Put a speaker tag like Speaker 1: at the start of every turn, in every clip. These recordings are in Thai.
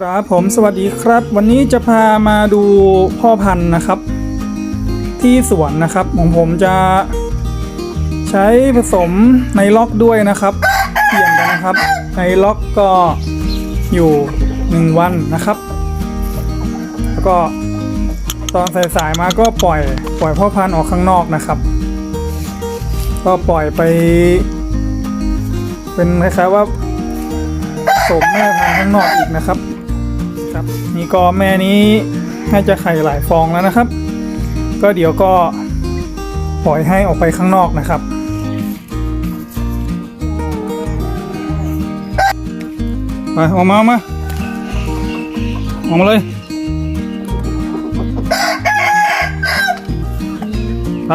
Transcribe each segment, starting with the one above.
Speaker 1: ครับผมสวัสดีครับ วันนี้จะพามาดูพ่อพันธุ์นะครับ ที่สวนนะครับของผมจะใช้ผสมในล็อกด้วยนะครับเปลี่ยนกันนะครับในล็อกก็อยู่1วันนะครับ แล้วก็ตอนสายๆมาก็ปล่อยปล่อยพ่อพันธุ์ออกข้างนอกนะครับ ก็ปล่อยไป เป็นคล้ายๆว่าผสมแม่พันธุ์ข้างนอกอีกนะครับ ครับ นี่ก็แม่นี้น่าจะไข่หลายฟองแล้วนะครับ ก็เดี๋ยวก็ปล่อยให้ออกไปข้างนอกนะครับ ไปออกมาออกมาออกมาเลยไป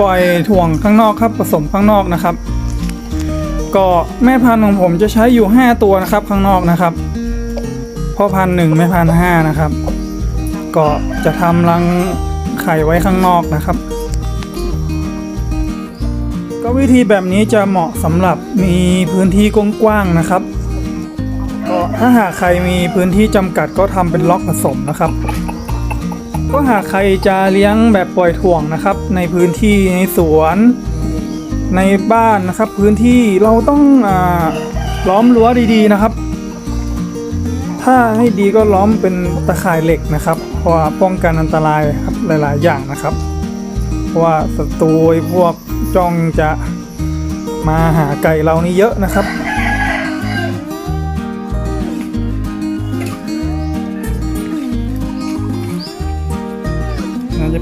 Speaker 1: ปล่อยถ่วงข้างนอกครับผสมข้างนอกนะครับ ก็แม่พันธุ์ของผมจะใช้อยู่ 5 ตัวนะครับข้างนอกนะครับพ่อพันธุ์หนึ่งแม่พันธุ์ห้านะครับ ก็จะทำรังไข่ไว้ข้างนอกนะครับ ก็วิธีแบบนี้จะเหมาะสำหรับมีพื้นที่กว้างๆนะครับก็ถ้าหากใครมีพื้นที่จำกัดก็ทำเป็นล็อกผสมนะครับ ก็หากใครจะเลี้ยงแบบปล่อยถ่วงนะครับ ในพื้นที่ในสวนในบ้านนะครับ พื้นที่เราต้องอาล้อมรั้วดีๆนะครับ ถ้าให้ดีก็ล้อมเป็นตะข่ายเหล็กนะครับ เพราะว่าป้องกันอันตรายครับหลาย ๆ อย่างนะครับ เพราะว่าศัตรูพวกจ้องจะมาหาไก่เรานี่เยอะนะครับ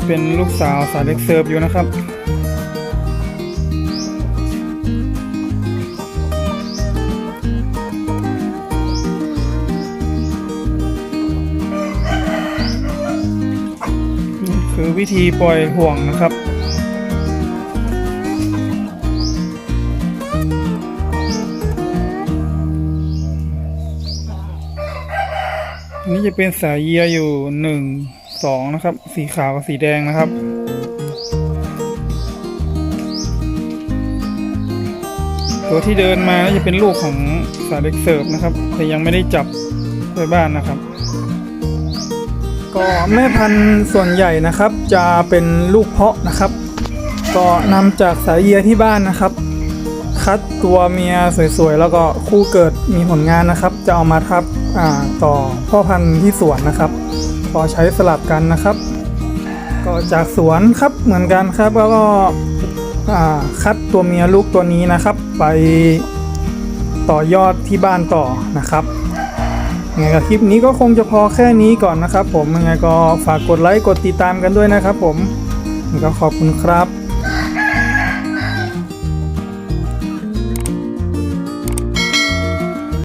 Speaker 1: เป็นลูกสาวสายเล็กเสิร์ฟอยู่นะครับนี่คือวิธีปล่อยห่วงนะครับนนี้จะเป็นสายเยียอยู่หนึ่ง สองนะครับ สีขาวกับสีแดงนะครับ ตัวที่เดินมาน่าจะเป็นลูกของสายเล็กเสิร์ฟนะครับ แต่ยังไม่ได้จับไว้บ้านนะครับ ก็แม่พันธุ์ส่วนใหญ่นะครับ จะเป็นลูกเพาะนะครับ ก็นำจากสายเยียที่บ้านนะครับ คัดตัวเมียสวยๆ แล้วก็คู่เกิดมีผลงานนะครับ จะเอามาทับต่อพ่อพันธุ์ที่สวนนะครับ พอใช้สลับกันนะครับ ก็จากสวนครับเหมือนกันครับ แล้วก็คัดตัวเมียลูกตัวนี้นะครับ ไปต่อยอดที่บ้านต่อนะครับยังไงก็คลิปนี้ก็คงจะพอแค่นี้ก่อนนะครับ ผมยังไงก็ฝากกดไลค์กดติดตามกันด้วยนะครับ ผมก็ขอบคุณครับ